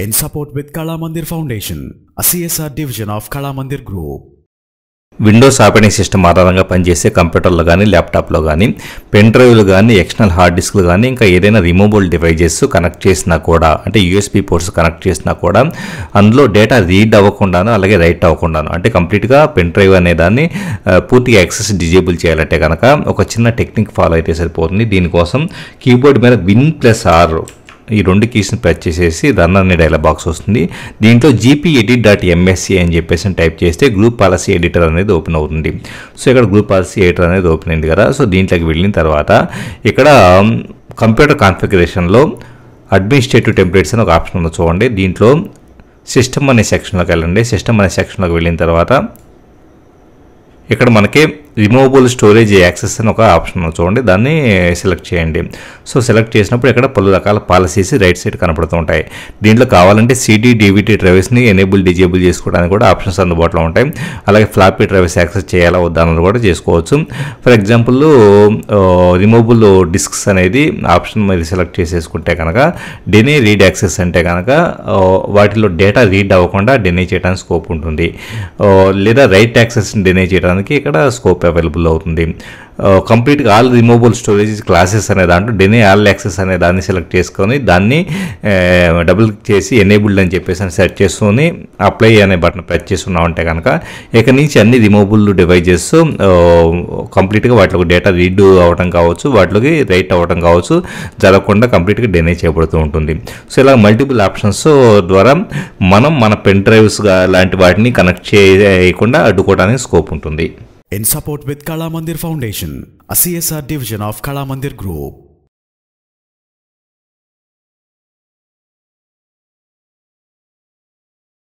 in support with Kala Mandir Foundation, a CSR division of Kala Mandir Group. Windows operating system ఆధారంగా పనిచేసే కంప్యూటర్లో కానీ ల్యాప్టాప్లో కానీ పెన్ డ్రైవ్లు కానీ ఎక్స్టర్నల్ హార్డ్ డిస్క్లు కానీ ఇంకా ఏదైనా రిమూవబుల్ డివైజెస్ కనెక్ట్ చేసినా కూడా అంటే యూఎస్బీ పోర్ట్స్ కనెక్ట్ చేసినా కూడా అందులో డేటా రీడ్ అవ్వకుండాను అలాగే రైట్ అవ్వకుండాను అంటే కంప్లీట్గా పెన్ డ్రైవ్ అనే దాన్ని పూర్తిగా యాక్సెస్ డిజేబుల్ చేయాలంటే కనుక ఒక చిన్న టెక్నిక్ ఫాలో అయితే సరిపోతుంది దీనికోసం కీబోర్డ్ మీద విన్ ప్లస్ ఆర్ ఈ రెండు కీస్ని ప్రెస్ చేసేసి రన్ అనే డైలాగ్ బాక్స్ వస్తుంది. దీంట్లో జీపీ ఎడిట్ డాట్ ఎంఎస్సి అని చెప్పేసి టైప్ చేస్తే గ్రూప్ పాలసీ ఎడిటర్ అనేది ఓపెన్ అవుతుంది. సో ఇక్కడ గ్రూప్ పాలసీ ఎడిటర్ అనేది ఓపెన్ అయింది కదా. సో దీంట్లోకి వెళ్ళిన తర్వాత ఇక్కడ కంప్యూటర్ కాన్ఫిగరేషన్లో అడ్మినిస్ట్రేటివ్ టెంప్లెట్స్ అని ఒక ఆప్షన్ ఉంది చూడండి. దీంట్లో సిస్టమ్ అనే సెక్షన్లోకి వెళ్ళండి. సిస్టమ్ అనే సెక్షన్లోకి వెళ్ళిన తర్వాత ఇక్కడ మనకి రిమూవబుల్ స్టోరేజ్ యాక్సెస్ అని ఒక ఆప్షన్ చూడండి దాన్ని సెలెక్ట్ చేయండి. సో సెలెక్ట్ చేసినప్పుడు ఇక్కడ పలు రకాల పాలసీస్ రైట్ సైడ్ కనపడుతూ ఉంటాయి. దీంట్లో కావాలంటే సిడి డివిటీ డ్రైవర్స్ని ఎనేబుల్ డిజేబుల్ చేసుకోవడానికి కూడా ఆప్షన్స్ అందుబాటులో ఉంటాయి. అలాగే ఫ్లాపీ డ్రైవర్స్ యాక్సెస్ చేయాలా వద్దా అన్నది కూడా చేసుకోవచ్చు. ఫర్ ఎగ్జాంపుల్ రిమూవబుల్ డిస్క్స్ అనేది ఆప్షన్ మీరు సెలెక్ట్ చేసేసుకుంటే కనుక డెనీ రీడ్ యాక్సెస్ అంటే కనుక వాటిలో డేటా రీడ్ అవ్వకుండా డెనీ చేయడానికి స్కోప్ ఉంటుంది. లేదా రైట్ యాక్సెస్ని డెనీ చేయడానికి ఇక్కడ స్కోప్ అవైలబుల్ అవుతుంది. కంప్లీట్గా ఆల్ రిమూవబుల్ స్టోరేజ్ క్లాసెస్ అనే దాంట్లో డెనీ ఆల్ యాక్సెస్ అనే దాన్ని సెలెక్ట్ చేసుకొని దాన్ని డబుల్ చేసి ఎనేబుల్డ్ అని చెప్పేసి అని సెట్ చేసుకొని అప్లై అనే బటన్ ప్రెస్ చేస్తున్నామంటే కనుక ఇక నుంచి అన్ని రిమూవబుల్ డివైజెస్ కంప్లీట్గా వాటికి డేటా రీడ్ అవ్వడం కావచ్చు వాటికి రైట్ అవ్వడం కావచ్చు జరగకుండా కంప్లీట్గా డెనే చేయబడుతూ ఉంటుంది. సో ఇలా మల్టిపుల్ ఆప్షన్స్ ద్వారా మనం మన పెన్ డ్రైవ్స్ లాంటి వాటిని కనెక్ట్ చేయకుండా అడ్డుకోవడానికి స్కోప్ ఉంటుంది. In support with Kala Mandir Foundation, a CSR division of Kala Mandir Group.